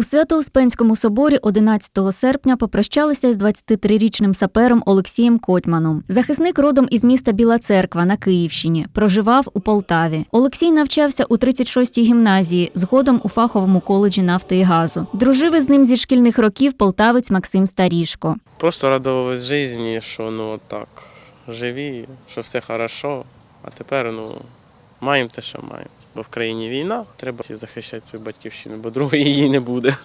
У Свято-Успенському соборі 11 серпня попрощалися з 23-річним сапером Олексієм Котьманом. Захисник родом із міста Біла Церква на Київщині, проживав у Полтаві. Олексій навчався у 36-й гімназії, згодом у фаховому коледжі нафти і газу. Дружив із ним зі шкільних років полтавець Максим Старішко. Просто радувались житті, що ну так живі, що все хорошо. А тепер ну маємо те, що маємо. Бо в країні війна, треба захищати свою батьківщину, бо другої її не буде.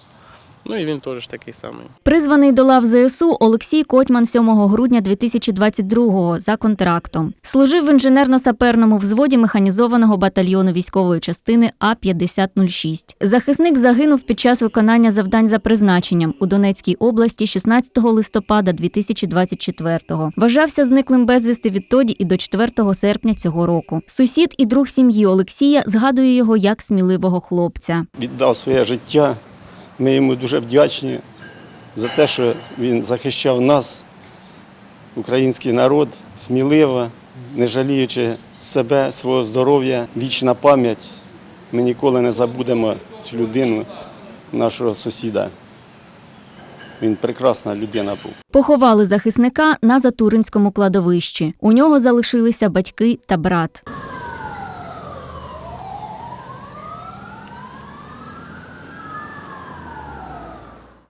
Ну і він теж такий самий. Призваний до лав ЗСУ Олексій Котьман 7 грудня 2022-го за контрактом. Служив в інженерно-саперному взводі механізованого батальйону військової частини А-5006. Захисник загинув під час виконання завдань за призначенням у Донецькій області 16 листопада 2024-го. Вважався зниклим безвісти відтоді і до 4 серпня цього року. Сусід і друг сім'ї Олексія згадує його як сміливого хлопця. віддав своє життя. Ми йому дуже вдячні за те, що він захищав нас, український народ, сміливо, не жаліючи себе, свого здоров'я, вічна пам'ять. Ми ніколи не забудемо цю людину, нашого сусіда. Він прекрасна людина був. Поховали захисника на Затуринському кладовищі. У нього залишилися батьки та брат.